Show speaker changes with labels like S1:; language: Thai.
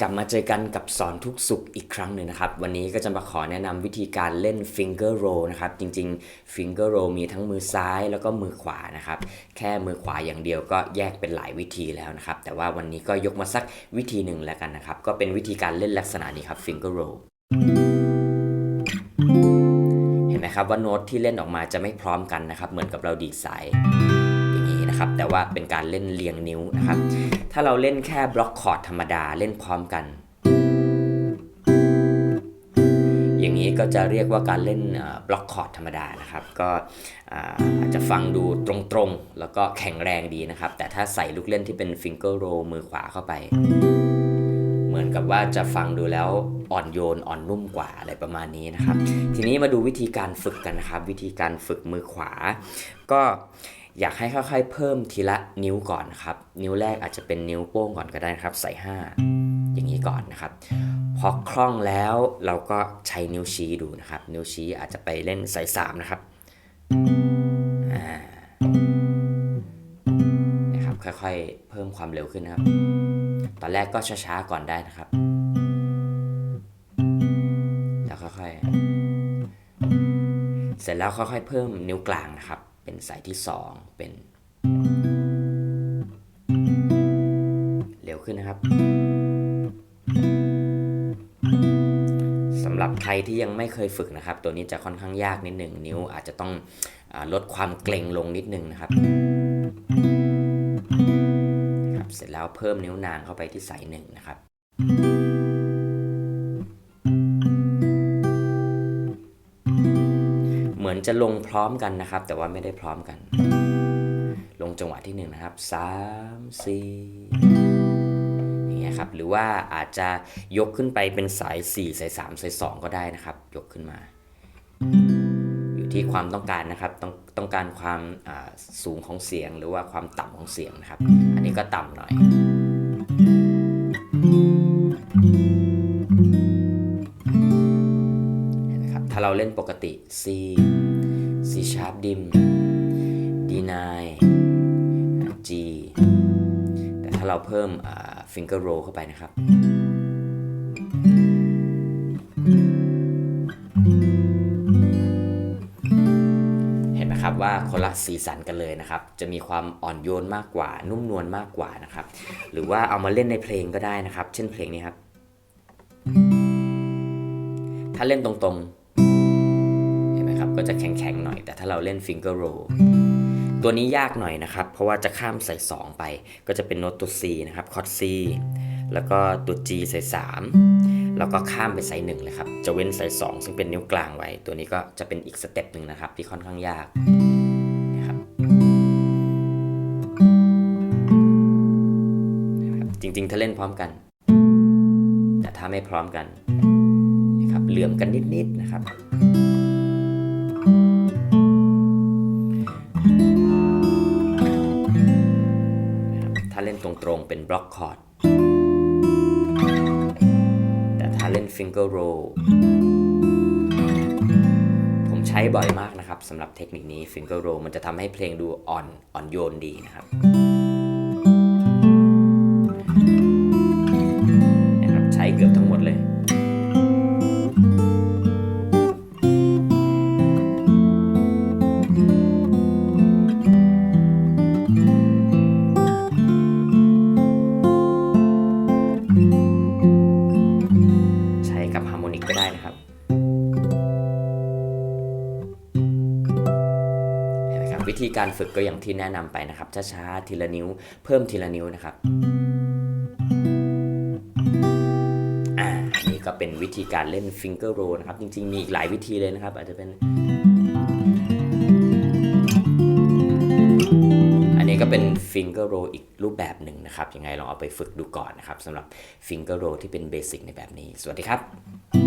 S1: กลับมาเจอกันกับสอนทุกสุขอีกครั้งหนึ่งนะครับ วันนี้ก็จะมาขอแนะนำวิธีการเล่น finger roll นะครับ จริงๆ finger roll มีทั้งมือซ้ายแล้วก็มือขวานะครับ แค่มือขวาอย่างเดียวก็แยกเป็นหลายวิธีแล้วนะครับ แต่ว่าวันนี้ก็ยกมาสักวิธีหนึ่งแล้วกันนะครับ ก็เป็นวิธีการเล่นลักษณะนี้ครับ finger roll เห็นไหมครับว่าโน้ตที่เล่นออกมาจะไม่พร้อมกันนะครับ เหมือนกับเราดีดสาย นี้นะครับ แต่ว่าเป็นการเล่นเรียงนิ้วนะครับ ถ้าเราเล่นแค่บล็อกคอร์ดธรรมดาเล่นพร้อมกัน อย่างนี้ก็จะเรียกว่าการเล่นบล็อกคอร์ดธรรมดานะครับ ก็อาอาจจะฟังดูตรงๆ แล้วก็แข็งแรงดีนะครับ แต่ถ้าใส่ลูกเล่นที่เป็นฟิงเกอร์โรมือขวาเข้าไป เหมือนกับว่าจะฟังดูแล้วอ่อนโยนอ่อนนุ่มกว่าอะไรประมาณนี้นะครับ ทีนี้มาดูวิธีการฝึกกันนะครับ วิธีการฝึกมือขวา ก็ อยากให้ค่อยๆเพิ่มทีละนิ้วก่อนครับ นิ้วแรกอาจจะเป็นนิ้วโป้งก่อนก็ได้นะครับ ใส่ 5 อย่างนี้ก่อนนะครับ พอคล่องแล้วเราก็ใช้นิ้วชี้ดูนะครับ นิ้วชี้อาจจะไปเล่นใส่ 3 นะครับนะครับ ค่อยๆ เพิ่มความเร็วขึ้นนะครับ ตอนแรกก็ช้าๆ ก่อนได้นะครับ แล้วค่อยๆ เสร็จแล้วค่อยๆ เพิ่มนิ้วกลางนะครับ เป็นสายที่ 2 เป็น เร็วขึ้นนะครับสำหรับใครที่ยังไม่เคยฝึกนะครับ ตัวนี้จะค่อนข้างยากนิดหนึ่งนิ้วอาจจะต้องอลดความเกร็งลงนิดนึงนะครับครับ เสร็จแล้วเพิ่มนิ้วนางเข้าไปที่สายหนึ่งนะครับ จะลงพร้อมกันนะครับ แต่ว่าไม่ได้พร้อมกัน ลงจังหวะที่หนึ่งนะครับสามสี่อย่างเงี้ยครับ หรือว่าอาจจะยกขึ้นไปเป็นสาย 4 สาย 3 สาย 2 ก็ได้นะครับ ยกขึ้นมา อยู่ที่ความต้องการนะครับ ต้องต้องการความสูงของเสียง หรือว่าความต่ำของเสียงนะครับ อันนี้ก็ต่ำหน่อยเห็นไหมครับถ้าเราเล่นปกติ C C sharp dim D9 G แต่ถ้าเราเพิ่ม finger roll เข้าไปนะครับ เห็นไหมครับว่าคนละสีสันกันเลยนะครับ จะมีความอ่อนโยนมากกว่า นุ่มนวลมากกว่านะครับ หรือว่าเอามาเล่นในเพลงก็ได้นะครับ เช่นเพลงนี้ครับ ถ้าเล่นตรงๆ นไหมครับก็จะแข็งๆหน่อย แต่ถ้าเราเล่น finger roll ตัวนี้ยากหน่อยนะครับ เพราะว่าจะข้ามใส่ 2 ไป ก็จะเป็นโน้ตตัว C นะครับคอร์ด C แล้วก็ตัว G ใส่ 3 แล้วก็ข้ามไปใส่1เลยครับ จะเว้นใส่2ซึ่งเป็นนิ้วกลางไว้ ตัวนี้ก็จะเป็นอีกสเต็ปหนึ่งนะครับ ที่ค่อนข้างยากนะครับจริงๆ ถ้าเล่นพร้อมกัน แต่ถ้าไม่พร้อมกันนะครับเหลื่อมกันนิดๆนะครับ รงเป็นบล็อกคอร์ด แต่ถ้าเล่นฟิงเกอร์โรผมใช้บ่อยมากนะครับสำหรับเทคนิคนี้ฟิงเกอร์โรมันจะทำให้เพลงดูอ่อนอ่อนโยนดีนะครับนะครับ ใช้เกือบทั้งหมด วิธีการฝึกก็อย่างที่แนะนำไปนะครับ ช้าๆ ทีละนิ้ว เพิ่มทีละนิ้วนะครับอ่าอันนี้ก็เป็นวิธีการเล่นฟิงเกอร์โรนะครับ จริงๆ มีอีกหลายวิธีเลยนะครับ อาจจะเป็น อันนี้ก็เป็นฟิงเกอร์โรอีกรูปแบบหนึ่งนะครับ ยังไงลองเอาไปฝึกดูก่อนนะครับสำหรับฟิงเกอร์โรที่เป็นเบสิกในแบบนี้ สวัสดีครับ